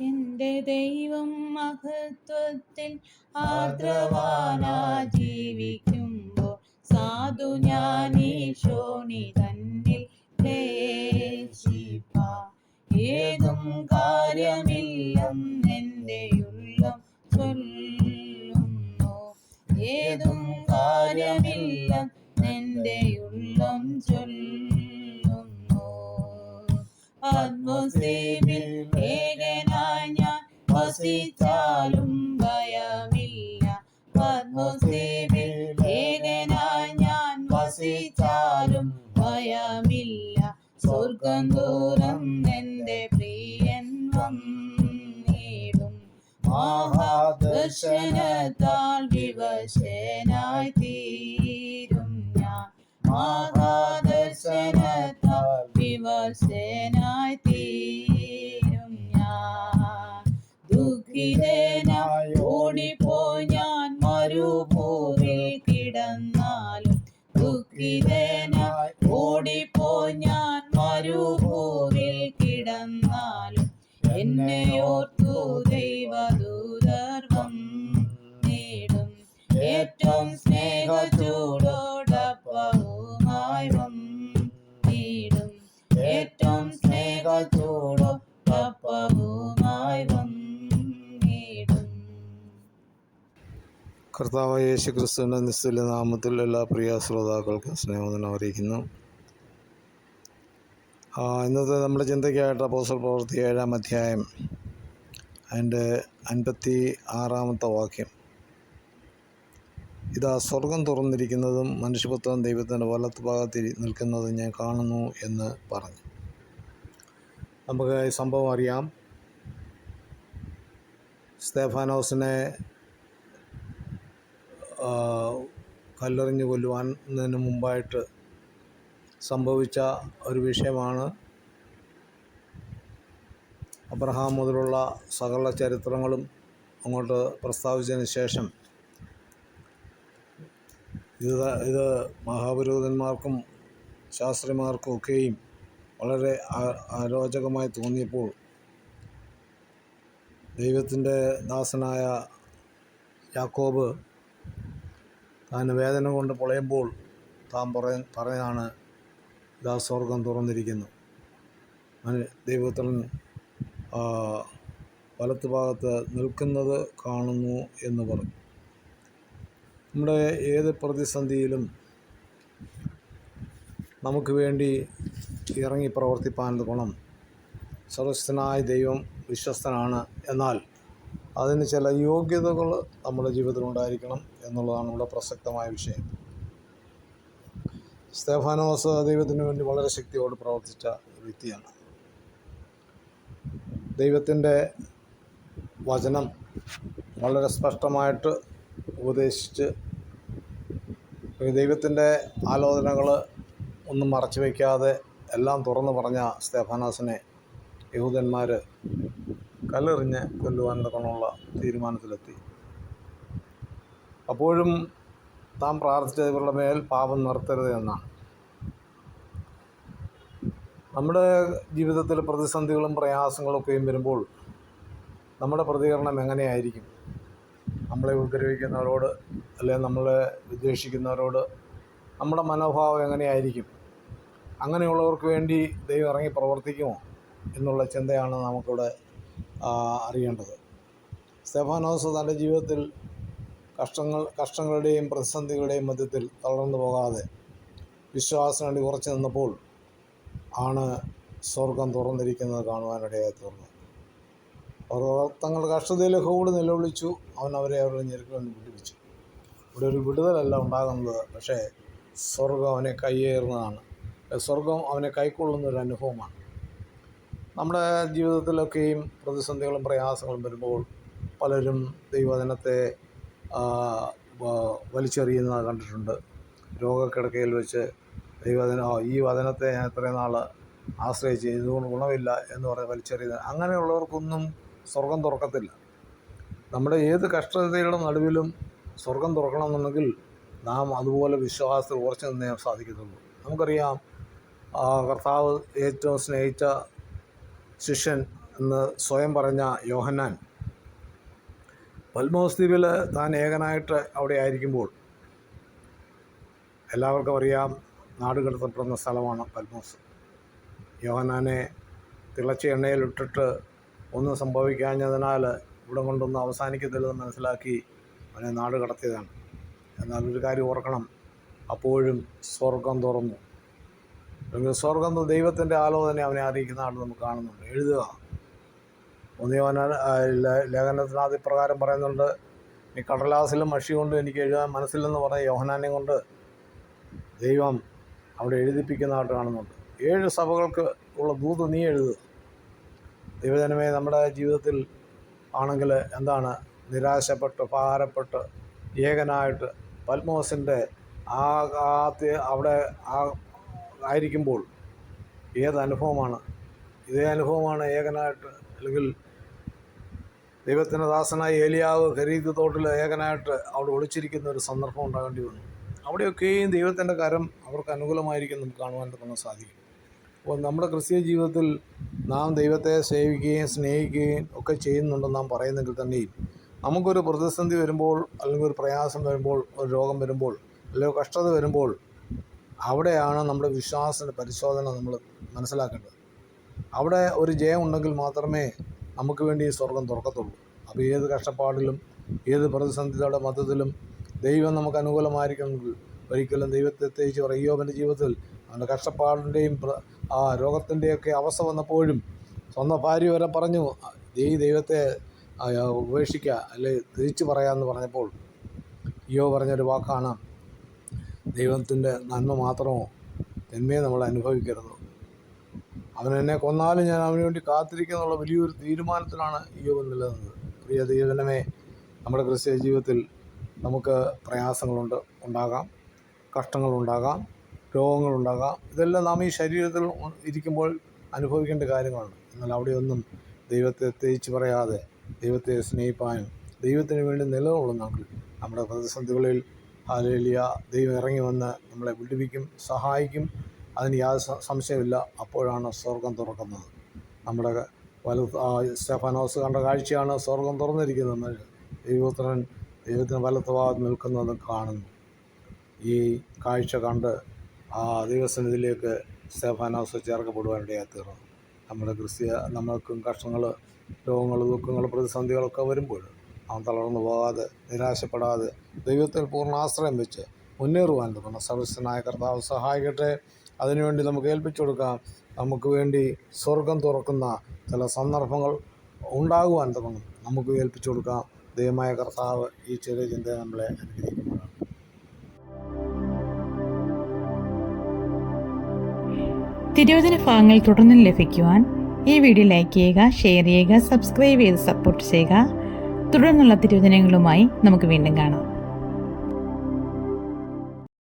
എന്റെ ദൈവം മഹത്വത്തിൽ ആർദ്രവാനാ ജീവിക്കുമ്പോൾ സാധു ഞാനീ ശോണി തന്നിൽ ഏതും കാര്യമില്ലെന്നെന്റെ ഉള്ളം ചൊല്ലുന്നു. ഏതും കാര്യമില്ലെന്നെന്റെ ഉള്ളം ചൊല്ലുന്നു. ആത്മസേവിൽ ഏകനായി ഞാൻ വസിച്ചാലും ഭയമില്ല. ആത്മസേവിൽ ഏകനായി ഞാൻ വസിച്ചാലും ഭയമില്ല. സ്വർഗം ദൂരം എന്റെ പ്രിയൻ വന്നിടും. മഹാദർശനത്താൽ വിവശനായി തീരും ഞാൻ. മഹാദർശനത്താൽ വിവശനായി ദുഃഖിതനായി ഓടിപ്പോയി ഞാൻ മരുഭൂമിൽ കിടന്നാലും ദുഃഖിതനായി ഓടിപ്പോ ഞാൻ മരുഭൂമിൽ കിടന്നാലും എന്നെ ഓർത്തു ദൈവദൂതർവം നേടും. ഏറ്റവും സ്നേഹച്ചൂടോടൊപ്പവുമായി കർത്താവ് യേശു ക്രിസ്തുവിന്റെ നിസ്തുല്യ നാമത്തിൽ എല്ലാ പ്രിയ ശ്രോതാക്കൾക്കും സ്നേഹവന്ദനം അറിയിക്കുന്നു. ഇന്നത്തെ നമ്മുടെ ചിന്തയ്ക്കായിട്ട് പോസൽ പ്രവർത്തി ഏഴാം അധ്യായം അതിന്റെ അൻപത്തി ആറാമത്തെ വാക്യം. ഇതാ സ്വർഗം തുറന്നിരിക്കുന്നതും മനുഷ്യപുത്രൻ ദൈവത്തിന്റെ വലത്ത് ഭാഗത്തിൽ നിൽക്കുന്നതും ഞാൻ കാണുന്നു എന്ന് പറഞ്ഞു. നമുക്ക് സംഭവം അറിയാം. സ്തേഫാനോസിനെ കല്ലെറിഞ്ഞ് കൊല്ലുവാന്നതിന് മുമ്പായിട്ട് സംഭവിച്ച ഒരു വിഷയമാണ് അബ്രഹാം മുതലുള്ള സകല ചരിത്രങ്ങളും അങ്ങോട്ട് പ്രസ്താവിച്ചതിന് ശേഷം. ഇത് ഇത് മഹാപുരോഹിതന്മാർക്കും ശാസ്ത്രിമാർക്കും ഒക്കെയും വളരെ അരോചകമായി തോന്നിയപ്പോൾ ദൈവത്തിന്റെ ദാസനായ യാക്കോബ് താൻ വേദന കൊണ്ട് പൊളയുമ്പോൾ താൻ പറ പറയാണ് ഇതാ സ്വർഗം തുറന്നിരിക്കുന്നു. ആ, വലത്ത് ഭാഗത്ത് നിൽക്കുന്നത് കാണുന്നു എന്ന് പറഞ്ഞു. നമ്മുടെ ഏത് പ്രതിസന്ധിയിലും നമുക്ക് വേണ്ടി ഇറങ്ങി പ്രവർത്തിപ്പാൻ ഗുണം സർവസ്ഥനായ ദൈവം വിശ്വസ്തനാണ് എന്നാൽ അതിന് ചില യോഗ്യതകൾ നമ്മുടെ ജീവിതത്തിൽ ഉണ്ടായിരിക്കണം എന്നുള്ളതാണ് ഇവിടെ പ്രസക്തമായ വിഷയം. സ്തേഫാനോസ് ദൈവത്തിന് വേണ്ടി വളരെ ശക്തിയോട് പ്രവർത്തിച്ച വ്യക്തിയാണ്. ദൈവത്തിന്റെ വചനം വളരെ സ്പഷ്ടമായിട്ട് ഉപദേശിച്ച് ദൈവത്തിന്റെ ആലോചനകൾ ഒന്നും മറച്ചു വയ്ക്കാതെ എല്ലാം തുറന്നു പറഞ്ഞ സ്തേഫാനോസിനെ യഹൂദന്മാർ കല്ലെറിഞ്ഞ് കൊല്ലുവാൻ തുടങ്ങുള്ള തീരുമാനത്തിലെത്തി. അപ്പോഴും താൻ പ്രാർത്ഥിച്ചത് ഇവരുടെ മേൽ പാപം നിർത്തരുത് എന്നാണ്. നമ്മുടെ ജീവിതത്തിൽ പ്രതിസന്ധികളും പ്രയാസങ്ങളും ഒക്കെയും വരുമ്പോൾ നമ്മുടെ പ്രതികരണം എങ്ങനെയായിരിക്കും? നമ്മളെ ഉപദ്രവിക്കുന്നവരോട് അല്ലെങ്കിൽ നമ്മളെ വിദ്വേഷിക്കുന്നവരോട് നമ്മുടെ മനോഭാവം എങ്ങനെയായിരിക്കും? അങ്ങനെയുള്ളവർക്ക് വേണ്ടി ദൈവം ഇറങ്ങി പ്രവർത്തിക്കുമോ എന്നുള്ള ചിന്തയാണ് നമുക്കിവിടെ അറിയേണ്ടത്. സ്തേഫാനോസ് തന്റെ ജീവിതത്തിൽ കഷ്ടങ്ങൾ കഷ്ടങ്ങളുടെയും പ്രതിസന്ധികളുടെയും മധ്യത്തിൽ തളർന്നു പോകാതെ വിശ്വാസം വേണ്ടി ഉറച്ചു നിന്നപ്പോൾ ആണ് സ്വർഗം തുറന്നിരിക്കുന്നത് കാണുവാനിടയായി തീർന്നത്. അവർ തങ്ങൾ കഷ്ടതയിൽ ഹോട് നിലവിളിച്ചു. അവൻ അവരെ അവരുടെ ഞെരുക്കൊണ്ട് വിടുവിച്ചു. ഇവിടെ ഒരു വിടുതലല്ല ഉണ്ടാകുന്നത് പക്ഷേ സ്വർഗം അവനെ കയ്യേറുന്നതാണ് സ്വർഗം അവനെ കൈക്കൊള്ളുന്ന ഒരു അനുഭവമാണ്. നമ്മുടെ ജീവിതത്തിലൊക്കെയും പ്രതിസന്ധികളും പ്രയാസങ്ങളും വരുമ്പോൾ പലരും വ- വലിച്ചെറിയുന്നത് കണ്ടിട്ടുണ്ട്. രോഗക്കിടക്കയിൽ വെച്ച് ദൈവവചന "ആ, ഈ വചനത്തെ ഞാൻ ഇത്രയും നാൾ ആശ്രയിച്ച് ഇതുകൊണ്ട് ഗുണമില്ല എന്ന് പറഞ്ഞ് വലിച്ചെറിയുന്നത്. അങ്ങനെയുള്ളവർക്കൊന്നും സ്വർഗം തുറക്കത്തില്ല. നമ്മുടെ ഏത് കഷ്ടതയുടെ നടുവിലും സ്വർഗം തുറക്കണമെന്നുണ്ടെങ്കിൽ നാം അതുപോലെ വിശ്വാസത്തിൽ ഉറച്ചു നിന്നേ സാധിക്കത്തുള്ളൂ. നമുക്കറിയാം കർത്താവ് ഏറ്റവും സ്നേഹിച്ച ശിഷ്യൻ എന്ന് സ്വയം പറഞ്ഞ യോഹന്നാൻ പത്മോസ് ദ്വീപിൽ താൻ ഏകനായിട്ട് അവിടെ ആയിരിക്കുമ്പോൾ എല്ലാവർക്കും അറിയാം നാട് കടത്തപ്പെടുന്ന സ്ഥലമാണ് പത്മോസ്. യോഹനാനെ തിളച്ച എണ്ണയിലിട്ടിട്ട് ഒന്നും സംഭവിക്കാഞ്ഞതിനാൽ ഇവിടെ കൊണ്ടൊന്നും അവസാനിക്കത്തില്ലെന്ന് മനസ്സിലാക്കി അവനെ നാട് കടത്തിയതാണ്. എന്നാൽ ഒരു കാര്യം ഓർക്കണം അപ്പോഴും സ്വർഗം തുറന്നു. സ്വർഗം ദൈവത്തിന്റെ ആലോചന അവനെ അറിയിക്കുന്നതാണ് നമുക്ക് കാണുന്നുണ്ട്. എഴുതുക. ഒന്നിയോന ലേഖനത്തിനകത്ത് ഇപ്രകാരം പറയുന്നുണ്ട് ഈ കടലാസിലും മഷി കൊണ്ടും എനിക്ക് എഴുതാൻ മനസ്സില്ലെന്ന് പറഞ്ഞ യോഹനാനെ കൊണ്ട് ദൈവം അവിടെ എഴുതിപ്പിക്കുന്നതായിട്ട് കാണുന്നുണ്ട്. ഏഴ് സഭകൾക്ക് ഉള്ള ദൂത് നീ എഴുത്. ദൈവജനമേ നമ്മുടെ ജീവിതത്തിൽ ആണെങ്കിൽ എന്താണ്? നിരാശപ്പെട്ട് ഭാരപ്പെട്ട് ഏകനായിട്ട് പത്മോസിന്റെ ആ ആ അവിടെ ആ ആയിരിക്കുമ്പോൾ ഏത് അനുഭവമാണ് ഇതേ അനുഭവമാണ് ഏകനായിട്ട് അല്ലെങ്കിൽ ദൈവത്തിന്റെ ദാസനായ ഏലിയാവ് ഖരീദ് തോട്ടിൽ ഏകനായിട്ട് അവിടെ ഒളിച്ചിരിക്കുന്ന ഒരു സന്ദർഭം ഉണ്ടാകേണ്ടി വന്നു. അവിടെയൊക്കെയും ദൈവത്തിന്റെ കരം അവർക്ക് അനുകൂലമായിരിക്കും നമുക്ക് കാണുവാൻ തന്നെ സാധിക്കും. അപ്പോൾ നമ്മുടെ ക്രിസ്തീയ ജീവിതത്തിൽ നാം ദൈവത്തെ സേവിക്കുകയും സ്നേഹിക്കുകയും ഒക്കെ ചെയ്യുന്നുണ്ടെന്ന് നാം പറയുന്നെങ്കിൽ തന്നെയും നമുക്കൊരു പ്രതിസന്ധി വരുമ്പോൾ അല്ലെങ്കിൽ ഒരു പ്രയാസം വരുമ്പോൾ ഒരു രോഗം വരുമ്പോൾ അല്ലെങ്കിൽ കഷ്ടത വരുമ്പോൾ അവിടെയാണ് നമ്മുടെ വിശ്വാസത്തിന്റെ പരിശോധന നമ്മൾ മനസ്സിലാക്കേണ്ടത്. അവിടെ ഒരു ജയം ഉണ്ടെങ്കിൽ മാത്രമേ നമുക്ക് വേണ്ടി ഈ സ്വർഗം തുറക്കത്തുള്ളൂ. അപ്പോൾ ഏത് കഷ്ടപ്പാടിലും ഏത് പ്രതിസന്ധിയുടെ മതത്തിലും ദൈവം നമുക്ക് അനുകൂലമായിരിക്കണമെങ്കിൽ ഒരിക്കലും ദൈവത്തെ തേച്ച് അയ്യോബന്റെ ജീവിതത്തിൽ അവന്റെ കഷ്ടപ്പാടിന്റെയും ആ രോഗത്തിന്റെയൊക്കെ അവസ്ഥ വന്നപ്പോഴും സ്വന്തം ഭാര്യ വരെ പറഞ്ഞു ഈ ദൈവത്തെ ഉപേക്ഷിക്കുക അല്ലെ തിരിച്ചു പറയാമെന്ന് പറഞ്ഞപ്പോൾ അയ്യോ പറഞ്ഞൊരു വാക്കാണ് ദൈവത്തിന്റെ നന്മ മാത്രമോ തന്മയെ നമ്മൾ അനുഭവിക്കരുത്. അവൻ എന്നെ കൊന്നാലും ഞാൻ അവന് വേണ്ടി കാത്തിരിക്കുന്നുള്ള വലിയൊരു തീരുമാനത്തിലാണ് യോഗം നിലനിന്നത്. പ്രിയ ദൈവനമേ നമ്മുടെ ക്രിസ്ത്യ ജീവിതത്തിൽ നമുക്ക് പ്രയാസങ്ങളുണ്ട് ഉണ്ടാകാം. കഷ്ടങ്ങളുണ്ടാകാം രോഗങ്ങളുണ്ടാകാം. ഇതെല്ലാം നാം ഈ ശരീരത്തിൽ ഇരിക്കുമ്പോൾ അനുഭവിക്കേണ്ട കാര്യങ്ങളാണ്. എന്നാൽ അവിടെയൊന്നും ദൈവത്തെ തേച്ച് പറയാതെ ദൈവത്തെ സ്നേഹിപ്പാനും ദൈവത്തിന് വേണ്ടി നിലകൊള്ളുന്നെങ്കിൽ നമ്മുടെ പ്രതിസന്ധികളിൽ ഹാലേലിയ ദൈവം ഇറങ്ങി വന്ന് നമ്മളെ വിടുവിക്കും സഹായിക്കും അതിന് യാതൊരു സംശയമില്ല അപ്പോഴാണ് സ്വർഗം തുറക്കുന്നത്. നമ്മുടെ വല സ്റ്റെഫാനോസ് കണ്ട കാഴ്ചയാണ് സ്വർഗം തുറന്നിരിക്കുന്നത്. ദൈവപുത്രൻ ദൈവത്തിന് വലത്ത് ഭാഗത്ത് നിൽക്കുന്നത് കാണുന്നു. ഈ കാഴ്ച കണ്ട് ആ ദൈവസന്നിധിയിലേക്ക് സ്റ്റെഫാനോസ് ചേർക്കപ്പെടുവാനിടയാ തീർന്നു. നമ്മുടെ ക്രിസ്തീയ നമ്മൾക്കും കഷ്ടങ്ങൾ രോഗങ്ങൾ ദുഃഖങ്ങൾ പ്രതിസന്ധികളൊക്കെ വരുമ്പോൾ അവൻ തളർന്നു പോകാതെ നിരാശപ്പെടാതെ ദൈവത്തിൽ പൂർണ ആശ്രയം വെച്ച് മുന്നേറുവാൻ തുടങ്ങണം സർവസ്വനായ കർത്താവ് സഹായിക്കട്ടെ. അതിനുവേണ്ടി നമുക്ക് ഏൽപ്പിച്ചു കൊടുക്കാം. നമുക്ക് വേണ്ടി സ്വർഗം തുറക്കുന്ന ചില സന്ദർഭങ്ങൾ ഉണ്ടാകുവാൻ തുടങ്ങും. നമുക്ക് ഏൽപ്പിച്ചു കൊടുക്കാം. ദൈവമായ കർത്താവ് ഈ ചെറിയ ചിന്ത നമ്മളെ തിരുവചന ഭാഗങ്ങൾ തുടർന്നും ലഭിക്കുവാൻ ഈ വീഡിയോ ലൈക്ക് ചെയ്യുക ഷെയർ ചെയ്യുക സബ്സ്ക്രൈബ് ചെയ്ത് സപ്പോർട്ട് ചെയ്യുക. തുടർന്നുള്ള തിരുവചനങ്ങളുമായി നമുക്ക് വീണ്ടും കാണാം.